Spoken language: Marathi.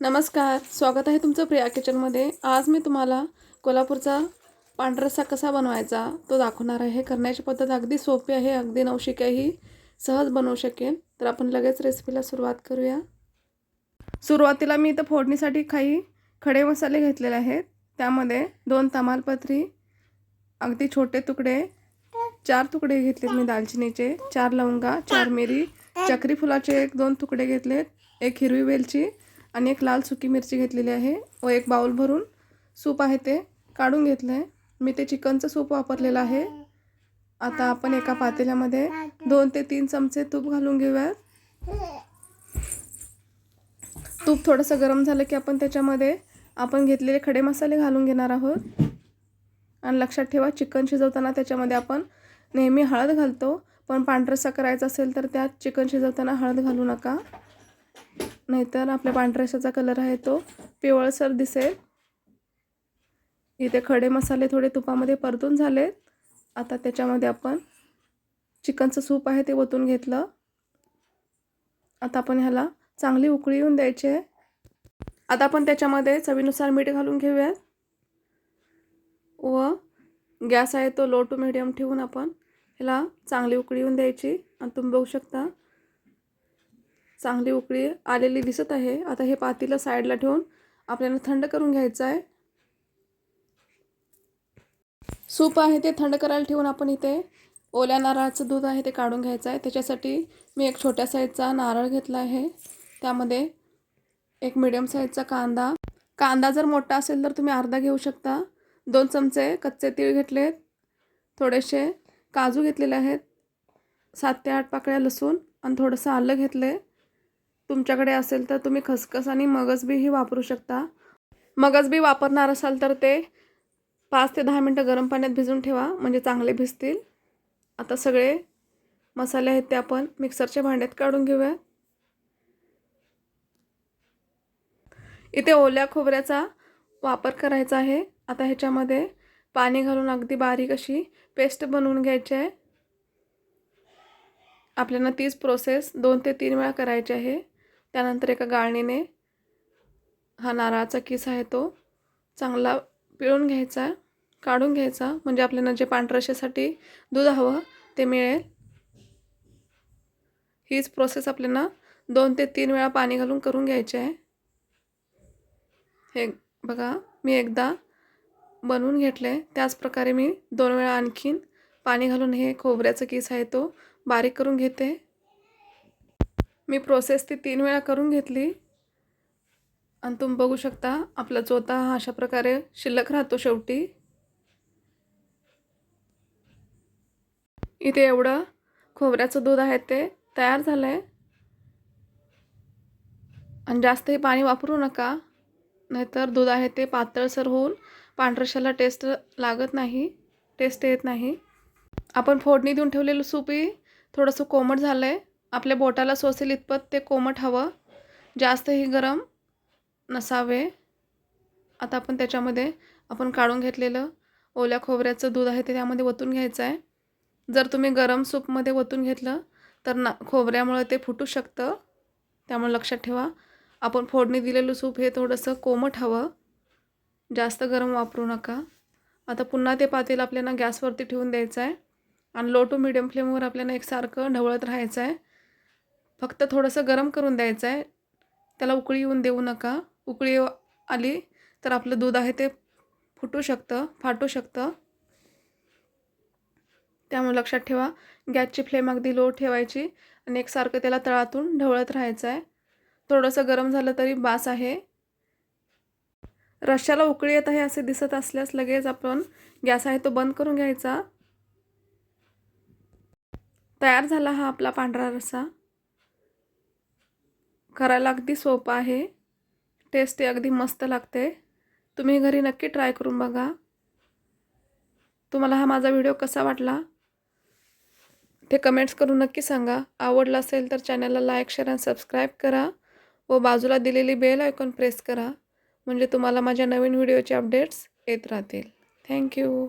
नमस्कार स्वागत आहे तुमचं प्रिया किचनमध्ये. आज मी तुम्हाला कोल्हापूरचा पांढरसा कसा बनवायचा तो दाखवणार आहे. करण्याची पद्धत अगदी सोपी आहे अगदी नवशिक्याही सहज बनवू शकेल. तर आपण लगेच रेसिपीला सुरुवात करूया. सुरुवातीला मी इथं फोडणीसाठी काही खडे मसाले घेतलेले आहेत. त्यामध्ये दोन तमालपत्री अगदी छोटे तुकडे चार तुकडे घेतलेत मी दालचिनीचे चार लवंगा चार मिरी चक्री फुलाचे एक दोन तुकडे घेतलेत एक हिरवी वेलची आणि एक लाल सुकी मिरची घेतलेली आहे व एक बाऊल भरून सूप आहे ते काढून घेतलं आहे. मी ते चिकनचं सूप वापरलेलं आहे. आता आपण एका पातेल्यामध्ये दोन ते तीन चमचे तूप घालून घेऊयात. तूप थोडंसं गरम झालं की आपण त्याच्यामध्ये आपण घेतलेले खडे मसाले घालून घेणार आहोत. आणि लक्षात ठेवा चिकन शिजवताना त्याच्यामध्ये आपण नेहमी हळद घालतो. पण पांढरसा करायचा असेल तर त्यात चिकन शिजवताना हळद घालू नका. नाहीतर आपल्या पांढऱ्याशाचा कलर आहे तो पिवळसर दिसेल. इथे खडे मसाले थोडे तुपामध्ये परतून झालेत. आता त्याच्यामध्ये आपण चिकनचं सूप आहे ते ओतून घेतलं. आता आपण ह्याला चांगली उकळी येऊन द्यायची आहे. आता आपण त्याच्यामध्ये चवीनुसार मीठ घालून घेऊयात. व गॅस आहे तो लो टू मिडियम ठेवून आपण ह्याला चांगली उकळी येऊन द्यायची. आणि तुम्ही बघू शकता चांगली उकळी आलेली दिसत आहे. आता हे पातीला साईडला ठेवून आपल्याला थंड करून घ्यायचं आहे. सूप आहे ते थंड करायला ठेवून आपण इथे ओल्या नारळाचं दूध आहे ते काढून घ्यायचं आहे. त्याच्यासाठी मी एक छोट्या साईजचा नारळ घेतला आहे. त्यामध्ये एक मिडियम साईजचा कांदा. कांदा जर मोठा असेल तर तुम्ही अर्धा घेऊ शकता. दोन चमचे कच्चे तीळ घेतलेत. थोडेसे काजू घेतलेले आहेत. सात ते आठ पाकळ्या लसूण आणि थोडंसं आलं घेतलं आहे तुमच्याकडे असेल तर तुम्ही खसखस आणि मगजबीही वापरू शकता. मगजबी वापरणार असाल तर ते पाच ते दहा मिनटं गरम पाण्यात भिजून ठेवा म्हणजे चांगले भिजतील. आता सगळे मसाले आहेत ते आपण मिक्सरच्या भांड्यात काढून घेऊया. इथे ओल्या खोबऱ्याचा वापर करायचा आहे. आता ह्याच्यामध्ये पाणी घालून अगदी बारीक अशी पेस्ट बनवून घ्यायची आहे. आपल्याला तीच प्रोसेस दोन ते तीन वेळा करायची आहे. त्यानंतर एका गाळणीने हा नारळाचा किस आहे तो चांगला पिळून घ्यायचा काढून घ्यायचा. म्हणजे आपल्याला जे पांढरशासाठी दूध हवं ते मिळेल. हीच प्रोसेस आपल्याला दोन ते तीन वेळा पाणी घालून करून घ्यायचे आहे. हे बघा मी एकदा बनवून घेतले त्याच प्रकारे मी दोन वेळा आणखीन पाणी घालून हे खोबऱ्याचं किस आहे तो बारीक करून घेते. मी प्रोसेस ती तीन वेळा करून घेतली. आणि तुम्ही बघू शकता आपला चोथा हा अशा प्रकारे शिल्लक राहतो शेवटी. इथे एवढं. खोबऱ्याचं दूध आहे ते तयार झालं आहे आणि जास्तही पाणी वापरू नका. नाहीतर दूध आहे ते पातळसर होऊन पांढरशाला टेस्ट लागत नाही टेस्ट येत नाही. आपण फोडणी देऊन ठेवलेलं सूपही थोडंसं कोमट झालं आहे आपल्या बोटाला सोसेल इतपत ते कोमट हवं. जास्तही गरम नसावे. आता आपण त्याच्यामध्ये आपण काढून घेतलेलं ओल्या खोबऱ्याचं दूध आहे ते त्यामध्ये ओतून घ्यायचं आहे जर तुम्ही गरम सूपमध्ये ओतून घेतलं तर ना खोबऱ्यामुळं ते फुटू शकतं. त्यामुळे लक्षात ठेवा. आपण फोडणी दिलेलं सूप हे थोडंसं कोमट हवं. जास्त गरम वापरू नका. आता पुन्हा ते पातेल आपल्याला गॅसवरती ठेवून द्यायचं आहे आणि लो टू मिडियम फ्लेमवर आपल्याला एकसारखं ढवळत राहायचं आहे फक्त थोडंसं गरम करून द्यायचं आहे. त्याला उकळी येऊन देऊ नका. उकळी आली तर आपलं दूध आहे ते फुटू शकतं फाटू शकतं. त्यामुळे लक्षात ठेवा गॅसची फ्लेम अगदी लो ठेवायची आणि एकसारखं त्याला तळातून ढवळत राहायचं आहे. थोडंसं गरम झालं तरी बास आहे. रश्याला उकळी येत आहे असे दिसत असल्यास लगेच आपण गॅस आहे तो बंद करून घ्यायचा. तयार झाला हा आपला पांढरा रस्सा करायला अगदी सोपं आहे. टेस्टी अगदी मस्त लागते. तुम्ही घरी नक्की ट्राय करून बघा. तुम्हाला हा माझा व्हिडिओ कसा वाटला? ते कमेंट्स करून नक्की सांगा. आवडला असेल तर चॅनलला लाईक शेअर आणि सबस्क्राईब करा. व बाजूला दिलेली बेल आयकॉन प्रेस करा. म्हणजे तुम्हाला माझ्या नवीन व्हिडिओचे अपडेट्स येत राहतील. थँक्यू